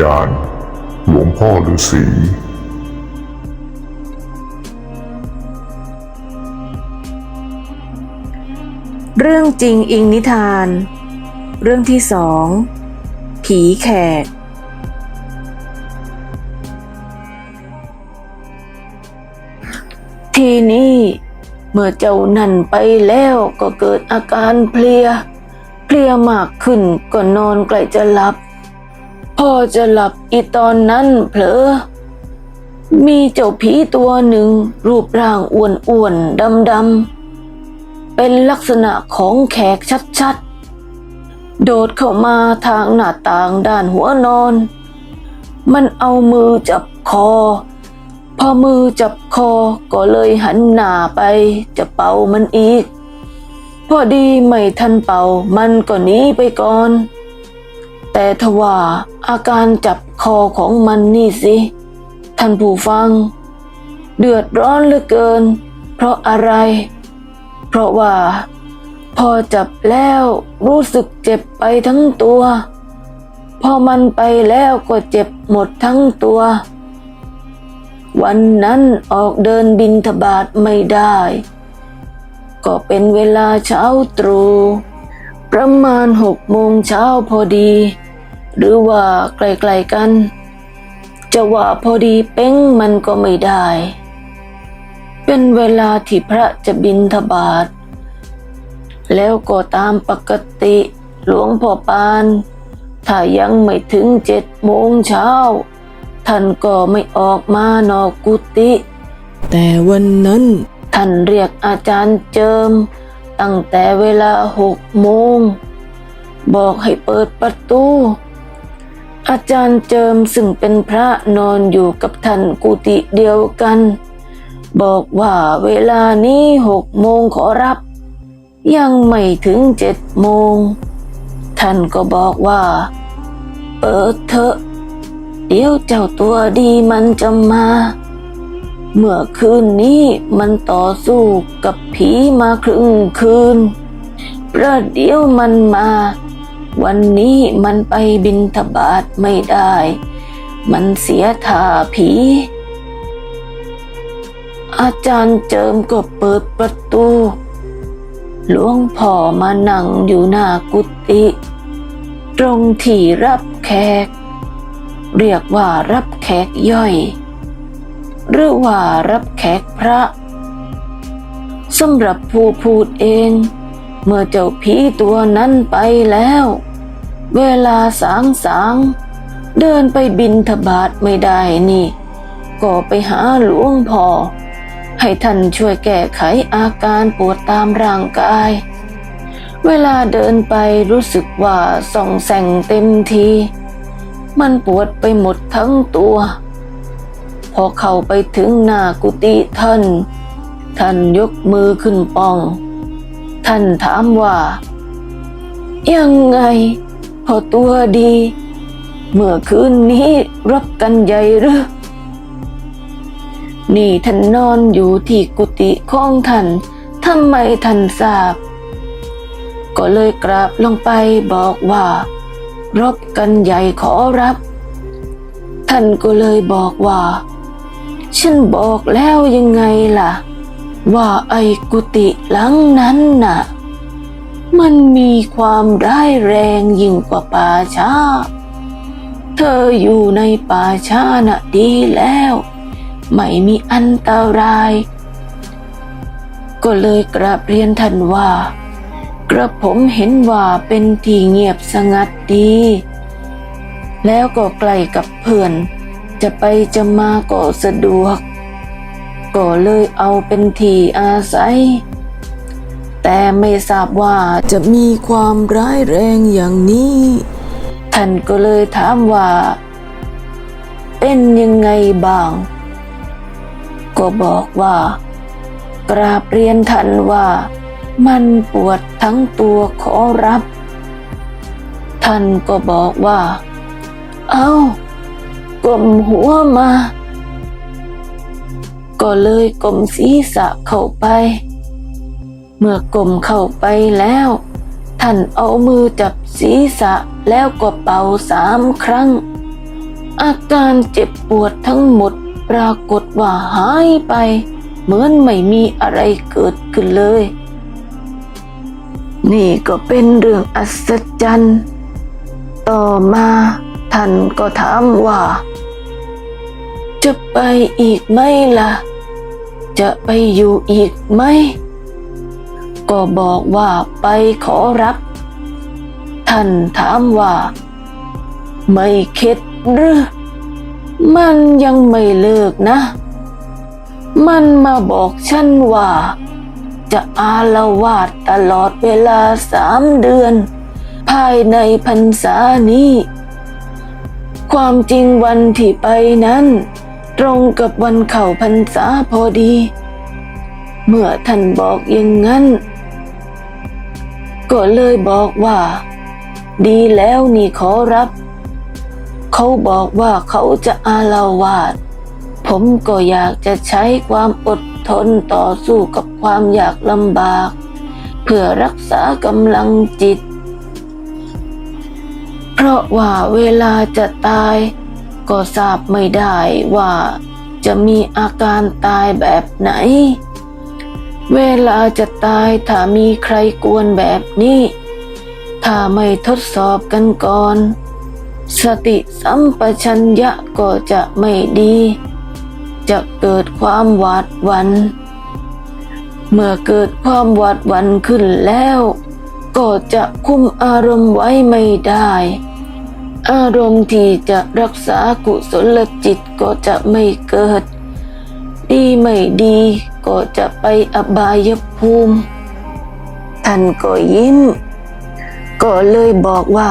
ชพมยานหลวงพ่อฤาษีเรื่องจริงอิงนิทาน เรื่องที่สอง ผีแขก ทีนี้เมื่อเจ้านั่นไปแล้วก็เกิดอาการเพลีย เพลียมากขึ้นก็นอนใกล้จะหลับ พอจะหลับอีตอนนั้นเผลอ มีเจ้าผีตัวหนึ่ง รูปร่างอ้วนๆดำๆเป็นลักษณะของแขกชัดๆ โดดเข้ามาทางหน้าต่างด้านหัวนอน มันเอามือจับคอ พอมือจับคอก็เลยหันหน้าไปจะเป่ามันอีก พอดีไม่ทันเป่ามันก็หนีไปก่อน แต่ทว่าอาการจับคอของมันนี่สิ ท่านผู้ฟัง เดือดร้อนเหลือเกิน เพราะอะไร เพราะว่า พอจับแล้วรู้สึกเจ็บไปทั้งตัว พอมันไปแล้วก็เจ็บหมดทั้งตัว วันนั้นออกเดินบินทบาทไม่ได้ ก็เป็นเวลาเช้าตรู่ ประมาณหกโมงเช้าพอดี หรือว่าไกลๆกัน จะว่าพอดีเป้งมันก็ไม่ได้ เป็นเวลาที่พระจะบินทบาท แล้วก็ตามปกติหลวงพ่อปาน ถ้ายังไม่ถึงเจ็ดโมงเช้า ท่านก็ไม่ออกมานอกกุฏิแต่วันนั้นท่านเรียกอาจารย์เจิม ตั้งแต่เวลาหกโมง บอกให้เปิดประตู อาจารย์เจิมซึ่งเป็นพระนอนอยู่กับท่านกุฏิเดียวกัน บอกว่าเวลานี้หกโมงขอรับ ยังไม่ถึงเจ็ดโมง ท่านก็บอกว่า เปิดเถอะ เดี๋ยวเจ้าตัวดีมันจะมา เมื่อคืนนี้มันต่อสู้กับผีมาครึ่งคืน ประเดี๋ยวมันมา วันนี้มันไปบินทบาทไม่ได้ มันเสียท่าผี อาจารย์เจิมก็เปิดประตู หลวงพ่อมานั่งอยู่หน้ากุฏิตรงที่รับแขก เรียกว่ารับแขกย่อย หรือว่ารับแขกพระสำหรับผู้พูดเอง เมื่อเจ้าผีตัวนั้นไปแล้ว เวลาสางสางเดินไปบินทบาทไม่ได้นี่ ก็ไปหาหลวงพ่อให้ท่านช่วยแก้ไขอาการปวดตามร่างกาย เวลาเดินไปรู้สึกว่าส่องแสงเต็มที มันปวดไปหมดทั้งตัว พอเข้าไปถึงหน้ากุฏิท่าน ท่านยกมือขึ้นป้อง ท่านถามว่า ยังไง พอตัวดี เมื่อคืนนี้รับกันใหญ่หรือนี่ท่านนอนอยู่ที่กุฏิของท่านทำไมท่านทราบ ก็เลยกราบลงไปบอกว่า รบกันใหญ่ขอรับ ท่านก็เลยบอกว่า ฉันบอกแล้วยังไงล่ะ ว่าไอ้กุฏิหลังนั้นน่ะ มันมีความร้ายแรงยิ่งกว่าป่าช้า เธออยู่ในป่าช้าน่ะดีแล้ว ไม่มีอันตราย ก็เลยกราบเรียนท่านว่า กระผมเห็นว่าเป็นที่เงียบสงัดดี แล้วก็ใกล้กับเพื่อน จะไปจะมาก็สะดวก ก็เลยเอาเป็นที่อาศัย แต่ไม่ทราบว่าจะมีความร้ายแรงอย่างนี้ ท่านก็เลยถามว่า เป็นยังไงบ้าง ก็บอกว่า กราบเรียนท่านว่า มันปวดทั้งตัวขอรับ ท่านก็บอกว่า เอา กลมหัวมา ก็เลยกลมศีรษะเข้าไป เมื่อกลมเข้าไปแล้ว ท่านเอามือจับศีรษะแล้วก็เป่าสามครั้ง อาการเจ็บปวดทั้งหมดปรากฏว่าหายไป เหมือนไม่มีอะไรเกิดขึ้นเลย นี่ก็เป็นเรื่องอัศจรรย์ ต่อมา ท่านก็ถามว่า จะไปอีกไหมล่ะ จะไปอยู่อีกไหม ก็บอกว่าไปขอรับ ท่านถามว่า ไม่เข็ดหรือ มันยังไม่เลิกนะ มันมาบอกฉันว่า จะอาละวาดตลอดเวลาสามเดือน ภายในพรรษานี้ ความจริงวันที่ไปนั้น ตรงกับวันเข่าพรรษาพอดี เมื่อท่านบอกอย่างนั้น ก็เลยบอกว่า ดีแล้วนี่ขอรับ เขาบอกว่าเขาจะอาลาวาด ผมก็อยากจะใช้ความอดทนต่อสู้กับความอยากลำบาก เพื่อรักษากำลังจิต เพราะว่าเวลาจะตาย ก็ทราบไม่ได้ว่าจะมีอาการตายแบบไหน เวลาจะตายถ้ามีใครกวนแบบนี้ ถ้าไม่ทดสอบกันก่อน สติสัมปชัญญะก็จะไม่ดี จะเกิดความหวาดหวัน่นเมื่อเกิดความหวาดหวั่นขึ้นแล้ว ก็จะคุมอารมณ์ไว้ไม่ได้ อารมณ์ที่จะรักษากุศลจิตก็จะไม่เกิด ดีไม่ดีก็จะไปอบายภูมิ ท่านก็ยิ้ม ก็เลยบอกว่า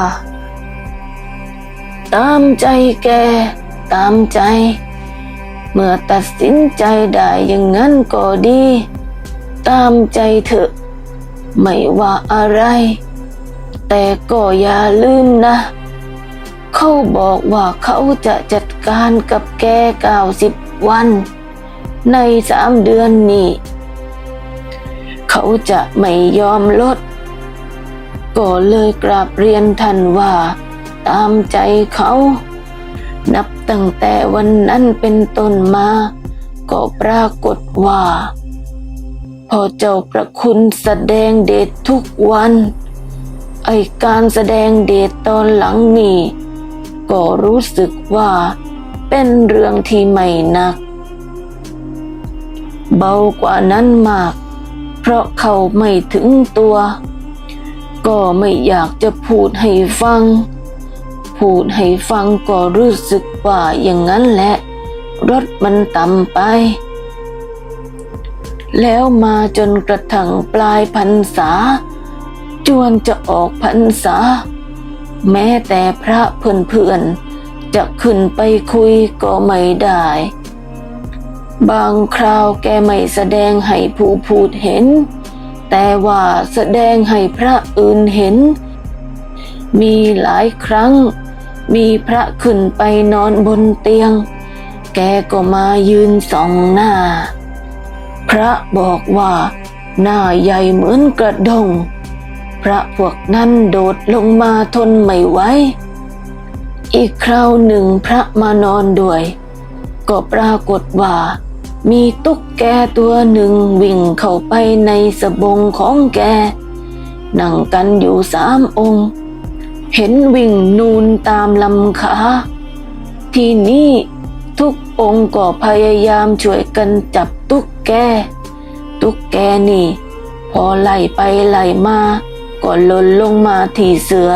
ตามใจแก ตามใจ เมื่อตัดสินใจได้อย่างนั้นก็ดี ตามใจเถอะ ไม่ว่าอะไร แต่ก็อย่าลืมนะ เขาบอกว่าเขาจะจัดการกับแกเก้าสิบวัน ในสามเดือนนี้ เขาจะไม่ยอมลด ก็เลยกราบเรียนท่านว่า ตามใจเขา นับตั้งแต่วันนั้นเป็นต้นมา ก็ปรากฏว่า พอเจ้าประคุณแสดงเดชทุกวัน ไอการแสดงเดชตอนหลังนี่ ก็รู้สึกว่าเป็นเรื่องที่ไม่นัก เบากว่านั้นมาก เพราะเขาไม่ถึงตัว ก็ไม่อยากจะพูดให้ฟัง พูดให้ฟังก็รู้สึกว่าอย่างนั้นแหละ รถมันต่ำไป แล้วมาจนกระทั่งปลายพรรษา จวนจะออกพรรษา แม้แต่พระเพื่อนๆจะขึ้นไปคุยก็ไม่ได้ บางคราวแกไม่แสดงให้ผู้พูดเห็น แต่ว่าแสดงให้พระอื่นเห็น มีหลายครั้ง มีพระขึ้นไปนอนบนเตียง แกก็มายืนส่องหน้า พระบอกว่าหน้าใหญ่เหมือนกระดง พระพวกนั้นโดดลงมาทนไม่ไหว อีกคราวหนึ่งพระมานอนด้วย ก็ปรากฏว่า มีตุ๊กแกตัวหนึ่งวิ่งเข้าไปในสบงของแก นั่งกันอยู่สามองค์ เห็นวิ่งนูนตามลำขาทีนี้ทุกองค์ก็พยายามช่วยกันจับตุ๊กแก ตุ๊กแกนี่ พอไล่ไปไล่มา ก็หล่นลงมาที่เสือ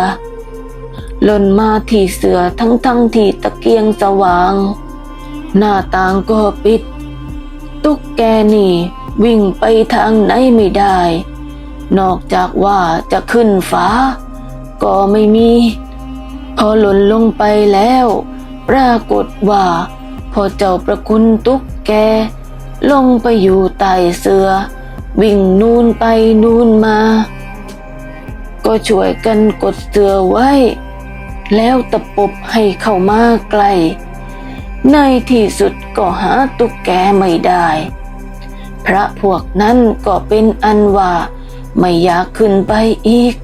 หล่นมาที่เสือทั้งทั้งที่ตะเกียงสว่าง หน้าต่างก็ปิด ตุ๊กแกนี่ วิ่งไปทางไหนไม่ได้ นอกจากว่าจะขึ้นฟ้า ก็ไม่มี พอหล่นลงไปแล้ว ปรากฏว่าพอเจ้าประคุณตุ๊กแก ลงไปอยู่ใต้เสือ วิ่งนูนไปนูนมา ก็ช่วยกันกดเสือไว้ แล้วตะปบให้เข้ามาใกล้ในที่สุดก็หาตุ๊กแกไม่ได้ พระพวกนั้นก็เป็นอันว่าไม่อยากขึ้นไปอีก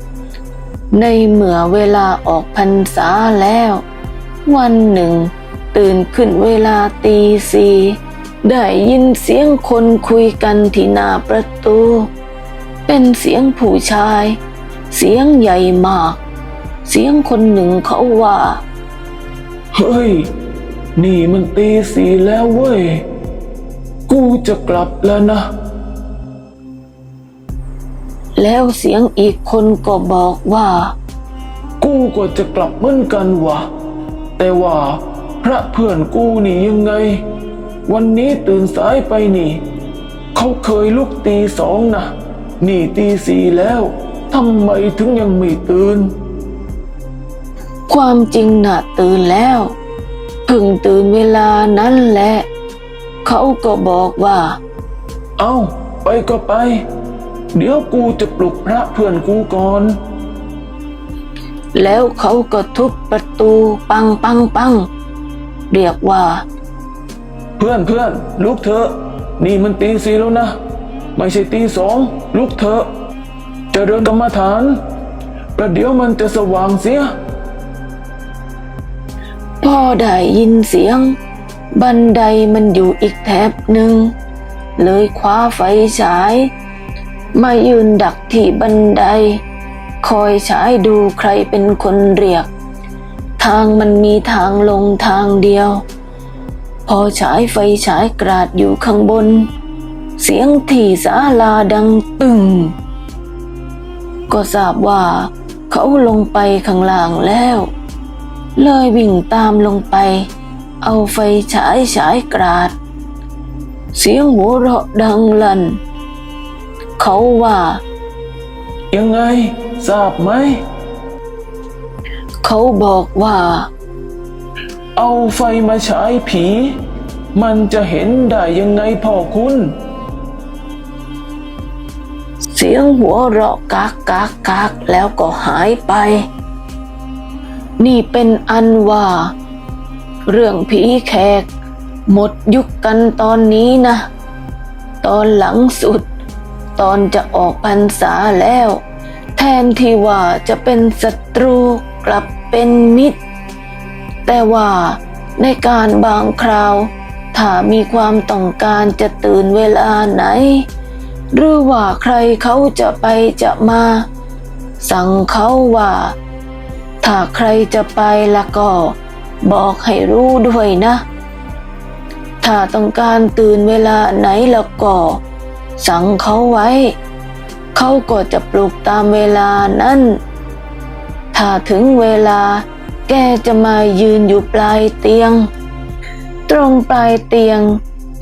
ในเมื่อเวลาออกพรรษาแล้ว วันหนึ่ง ตื่นขึ้นเวลาตีสี่ได้ยินเสียงคนคุยกันที่หน้าประตู เป็นเสียงผู้ชาย เสียงใหญ่มาก เสียงคนหนึ่งเขาว่า เฮ้ย นี่มันตีสี่แล้วเว้ย กูจะกลับแล้วนะ แล้วเสียงอีกคนก็บอกว่า กูก็จะกลับเหมือนกันวะแต่ว่าพระเพื่อนกูนี่ยังไง วันนี้ตื่นสายไปนี่ เขาเคยลุกตีสองนะ นี่ตีสี่แล้ว ทำไมถึงยังไม่ตื่น ความจริงน่ะตื่นแล้วเพิ่งตื่นเวลานั้นแหละ เขาก็บอกว่า เอ้า ไปก็ไป เดี๋ยวกูจะปลุกพระเพื่อนกูก่อน แล้วเขาก็ทุบประตูปังปังปังเรียกว่า เพื่อนเพื่อนลุกเถอะ นี่มันตีสี่แล้วนะ ไม่ใช่ตีสองลุกเถอะ เจะเดินกรรมฐาน ประเดี๋ยวมันจะสว่างเสียพอได้ยินเสียง บันไดมันอยู่อีกแถบหนึ่ง เลยคว้าไฟฉาย มายืนดักที่บันได คอยฉายดูใครเป็นคนเรียก ทางมันมีทางลงทางเดียว พอฉายไฟฉายกราดอยู่ข้างบน เสียงที่ศาลาดังตึง ก็ทราบว่า เขาลงไปข้างล่างแล้ว เลยวิ่งตามลงไป เอาไฟฉายฉายกราด เสียงหัวเราะดังลั่นเขาว่า ยังไงทราบไหม เขาบอกว่า เอาไฟมาฉายผี มันจะเห็นได้ยังไงพ่อคุณ เสียงหัวเราะกากกากกากแล้วก็หายไป นี่เป็นอันว่า เรื่องผีแขก หมดยุคกันตอนนี้นะ ตอนหลังสุด ตอนจะออกพรรษาแล้ว แทนที่ว่าจะเป็นศัตรูกลับเป็นมิตร แต่ว่าในการบางคราว ถ้ามีความต้องการจะตื่นเวลาไหน หรือว่าใครเขาจะไปจะมา สั่งเขาว่า ถ้าใครจะไปแล้วก็ บอกให้รู้ด้วยนะ ถ้าต้องการตื่นเวลาไหนแล้วก็ สั่งเขาไว้ เขาก็จะปลุกตามเวลานั้น ถ้าถึงเวลาแกจะมายืนอยู่ปลายเตียง ตรงปลายเตียง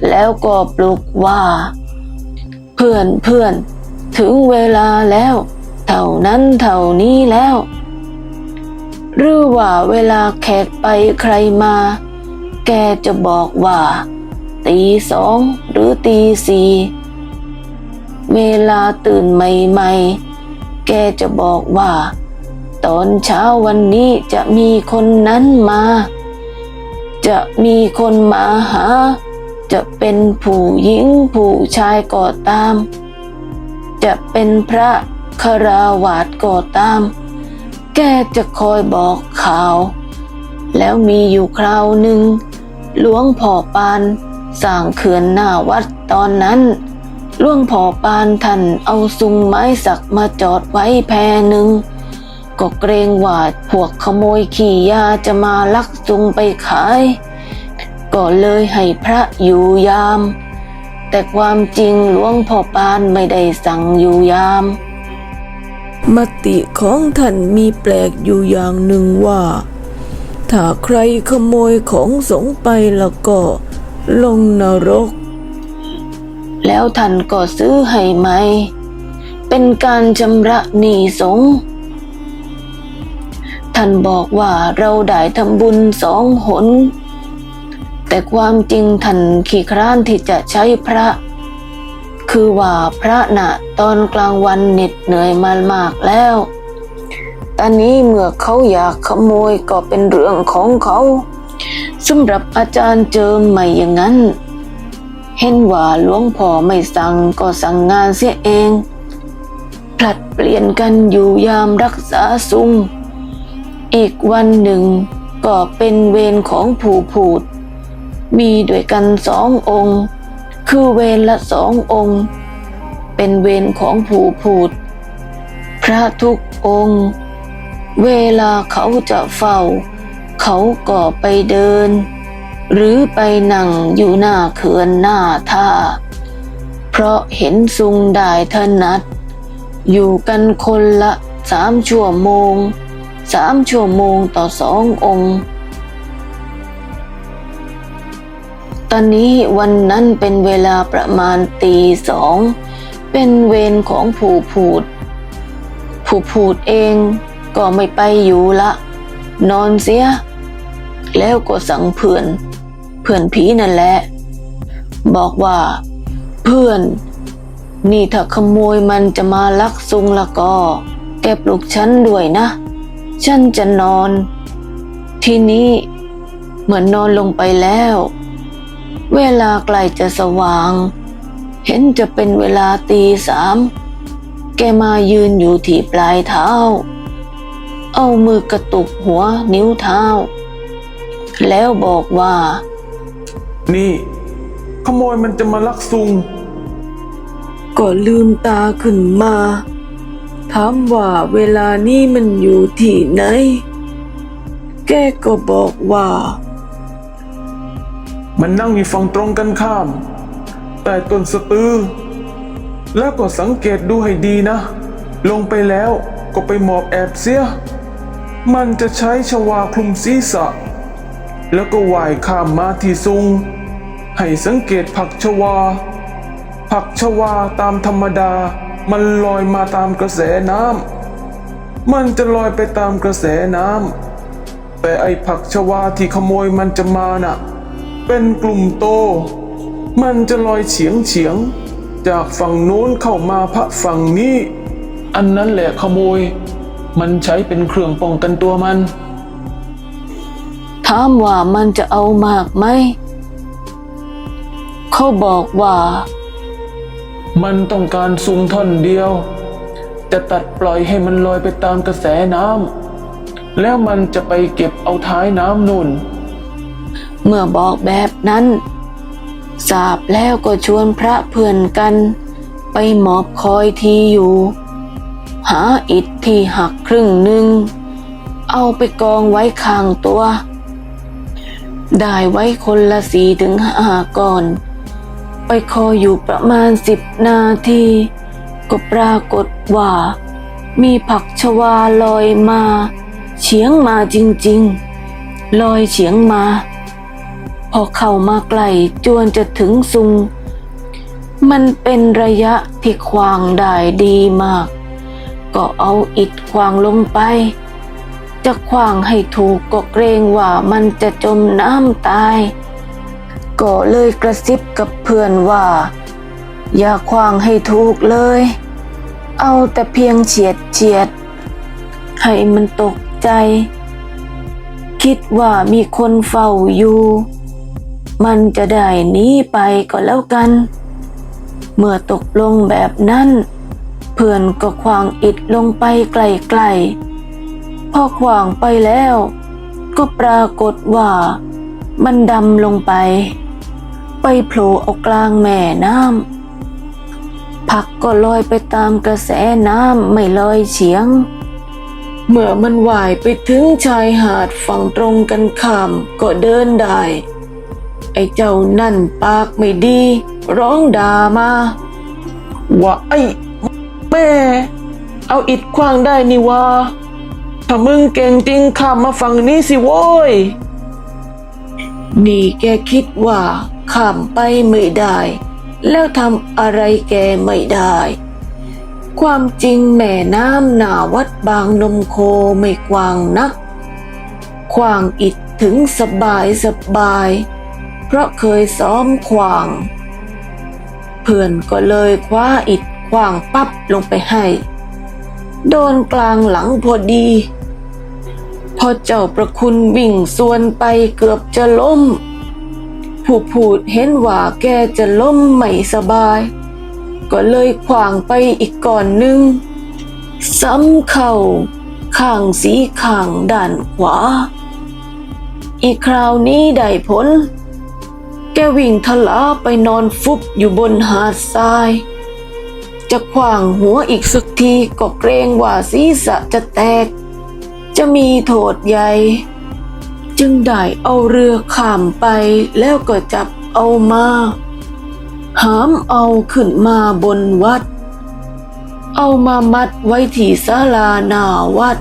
แล้วก็ปลุกว่า เพื่อนเพื่อน ถึงเวลาแล้ว เท่านั้นเท่านี้แล้ว หรือว่าเวลาแขกไปใครมา แกจะบอกว่า ตีสองหรือตีสี่เวลาตื่นใหม่ๆ แกจะบอกว่า ตอนเช้าวันนี้จะมีคนนั้นมา จะมีคนมาหา จะเป็นผู้หญิงผู้ชายก็ตาม จะเป็นพระคาราวาสก็ตาม แกจะคอยบอกข่าว แล้วมีอยู่คราวหนึ่งหลวงพ่อปานสร้างเขื่อนหน้าวัดตอนนั้นหลวงพ่อปานท่านเอาซุงไม้สักมาจอดไว้แพหนึ่งก็เกรงว่าพวกขโมยขี่ยาจะมาลักซุงไปขาย ก็เลยให้พระอยู่ยาม แต่ความจริงหลวงพ่อปานไม่ได้สั่งอยู่ยาม มติของท่านมีแปลกอยู่อย่างหนึ่งว่า ถ้าใครขโมยของสงไปแล้วก็ลงนรก แล้วท่านก็ซื้อให้ไหม เป็นการชำระหนี้สงท่านบอกว่าเราได้ทำบุญสองหน แต่ความจริงท่านขี้คร้านที่จะใช้พระ คือว่าพระน่ะตอนกลางวันเหน็ดเหนื่อยมามากแล้ว ตอนนี้เมื่อเขาอยากขโมยก็เป็นเรื่องของเขาสำหรับอาจารย์เจิมไม่อย่างนั้น เห็นว่าหลวงพ่อไม่สั่งก็สั่งงานเสียเอง ผลัดเปลี่ยนกันอยู่ยามรักษาซุงอีกวันหนึ่งก็เป็นเวรของผู้พูด มีด้วยกันสององค์ คือเวรละสององค์ เป็นเวรของผู้พูด พระทุกองค์ เวลาเขาจะเฝ้า เขาก็ไปเดิน หรือไปนั่งอยู่หน้าเขื่อนหน้าท่า เพราะเห็นซุงได้ถนัด อยู่กันคนละสามชั่วโมงสามชั่วโมงต่อสององค์ ตอนนี้วันนั้นเป็นเวลาประมาณตีสอง เป็นเวรของผู้พูด ผู้พูดเองก็ไม่ไปอยู่ละ นอนเสีย แล้วก็สั่งเพื่อน เพื่อนผีนั่นแหละ บอกว่า เพื่อน นี่ถ้าขโมยมันจะมาลักซุงละก็ แกปลุกฉันด้วยนะ ฉันจะนอน ทีนี้เหมือนนอนลงไปแล้ว เวลาใกล้จะสว่าง เห็นจะเป็นเวลาตีสาม แกมายืนอยู่ที่ปลายเท้า เอามือกระตุกหัวนิ้วเท้า แล้วบอกว่า นี่ ขโมยมันจะมาลักซุง ก็ลืมตาขึ้นมา ถามว่าเวลานี้มันอยู่ที่ไหน แกก็บอกว่า มันนั่งอยู่ฝั่งตรงกันข้าม แต่ต้นสตือ แล้วก็สังเกตดูให้ดีนะ ลงไปแล้วก็ไปหมอบแอบเสีย มันจะใช้ชวาคลุมศีรษะ แล้วก็ว่ายข้ามมาที่ซุง ให้สังเกตผักชวา ผักชวาตามธรรมดา มันลอยมาตามกระแสน้ำ มันจะลอยไปตามกระแสน้ำ แต่ไอผักชวาที่ขโมยมันจะมาน่ะ เป็นกลุ่มโต มันจะลอยเฉียงเฉียงๆจากฝั่งโน้นเข้ามาพระฝั่งนี้ อันนั้นแหละขโมย มันใช้เป็นเครื่องป้องกันตัวมัน ถามว่ามันจะเอามากไหม เขาบอกว่า มันต้องการซุงท่อนเดียว จะตัดปล่อยให้มันลอยไปตามกระแสน้ำแล้วมันจะไปเก็บเอาท้ายน้ำนุ่น เมื่อบอกแบบนั้นสาบแล้วก็ชวนพระเพื่อนกัน ไปหมอบคอยทีอยู่ หาอิฐที่หักครึ่งหนึ่ง เอาไปกองไว้ข้างตัว ได้ไว้คนละสีถึงห้าก่อน ไปคอยอยู่ประมาณสิบนาที ก็ปรากฏว่า มีผักชวาลอยมา เฉียงมาจริงๆ ลอยเฉียงมา พอเข้ามาใกล้จวนจะถึงซุง มันเป็นระยะที่ควางได้ดีมาก ก็เอาอิฐควางลงไป จะควางให้ถูกก็เกรงว่ามันจะจมน้ำตาย ก็เลยกระซิบกับเพื่อนว่า อย่าควางให้ถูกเลย เอาแต่เพียงเฉียดเฉียด ให้มันตกใจ คิดว่ามีคนเฝ้าอยู่ มันจะได้หนีไปก็แล้วกัน เมื่อตกลงแบบนั้น เพื่อนก็ควางอิดลงไปไกลๆพอควางไปแล้ว ก็ปรากฏว่า มันดำลงไป ไปโผล่เอากลางแม่น้ำผักก็ลอยไปตามกระแสน้ำไม่ลอยเฉียง เมื่อมันว่ายไปถึงชายหาดฝั่งตรงกันข้ามก็เดินได้ ไอ้เจ้านั่นปากไม่ดี ร้องด่ามาว่าไอ้แม่ เอาอิดขว้างได้นี่วะถ้ามึงเก่งจริงข้ามมาฝั่งนี้สิโว้ย นี่แกคิดว่าข้ามไปไม่ได้ แล้วทำอะไรแกไม่ได้ ความจริงแม่น้ำหนาวัดบางนมโคไม่กว้างนักขวางอิดถึงสบายสบาย เพราะเคยซ้อมขวาง เพื่อนก็เลยคว้าอิดขวางปั๊บลงไปให้ โดนกลางหลังพอดี พอเจ้าประคุณวิ่งส่วนไปเกือบจะล้ม ผู้พูดเห็นว่าแกจะล้มไม่สบาย ก็เลยขวางไปอีกก่อนหนึง ซ้ำเข่าข้างสีข้างด้านขวา อีกคราวนี้ได้ผล กวิ่งทลาไปนอนฟุบอยู่บนหาดทราย จะขว้างหัวอีกสักทีก็เกรงว่าศีรษะจะแตก จะมีโทษใหญ่ จึงได้เอาเรือข้ามไปแล้วก็จับเอามา หามเอาขึ้นมาบนวัด เอามามัดไว้ที่ศาลาหน้าวัด